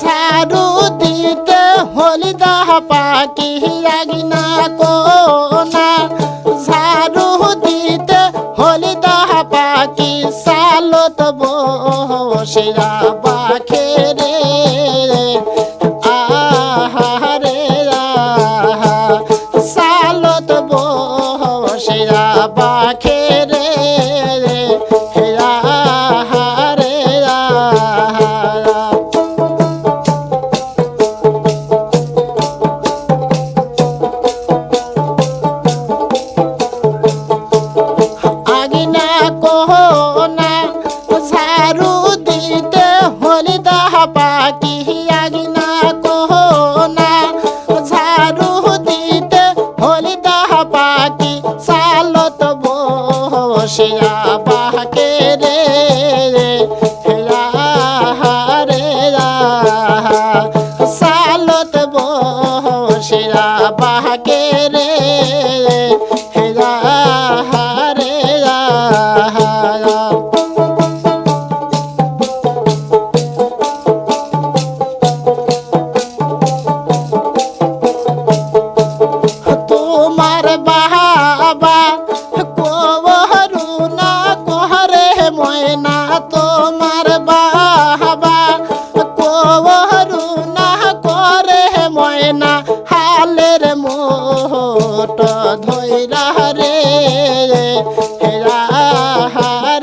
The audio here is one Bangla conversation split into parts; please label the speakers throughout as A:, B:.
A: ঝাড়ু দিতে হলি দাহা পাখি রাগিনা কোনা ঝাড়ু দিতে হলি দাহা পাখি সালত বসেরা পাখে রে আহারে সালত বসেরা পাখে রে ময়না হালের মোট ধৈরা রে। হেরা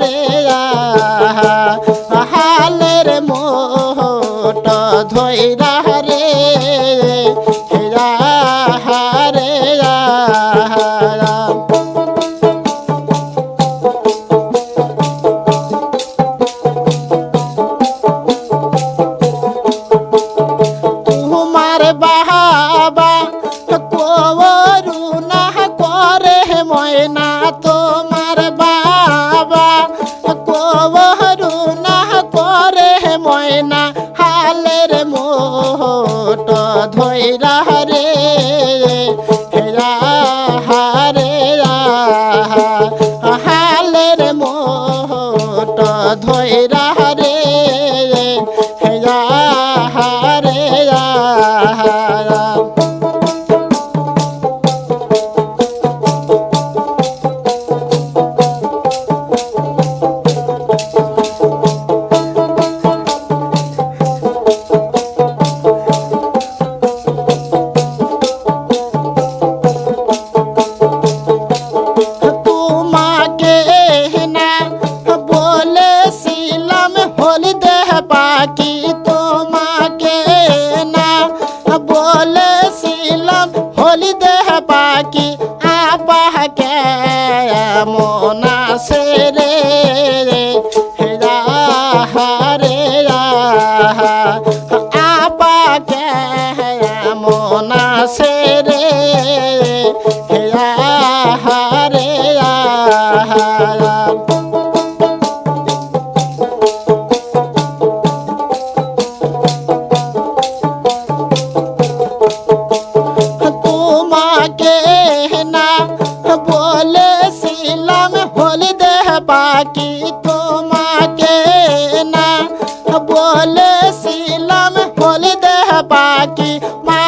A: রে হালের মোট ধৈরা ময়না তোমার পাখি পাখি তোমাকে না বলেছিলাম হলি দেহ পাখি মা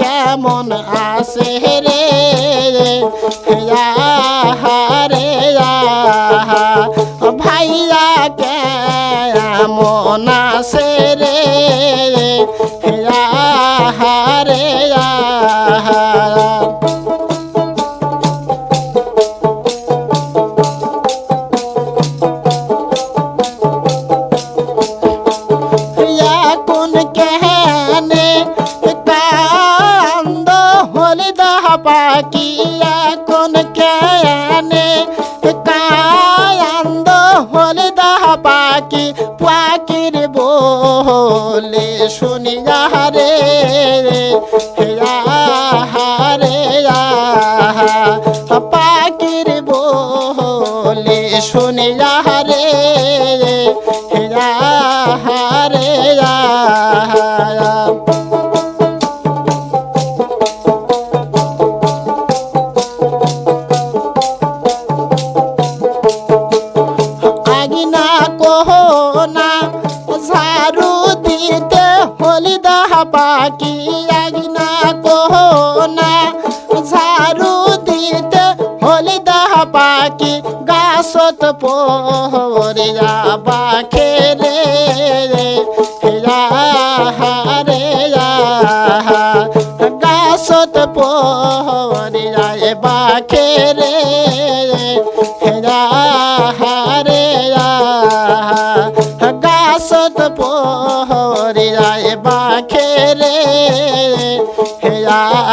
A: কেমন আসে রে? রে ভাইয়া কেমন আসে রে? কান্দ হলে দাহ পাখি পাখির বলে শুনিয়া রে রে পাখির ঝাড়ু দিতে হলি দাহা পাখি কোহ না ঝাড়ু দিতে হলি দাহা পাখি গাছত পরে যাবা খেলে রে গাছত পরে যাবা খেলে yeah.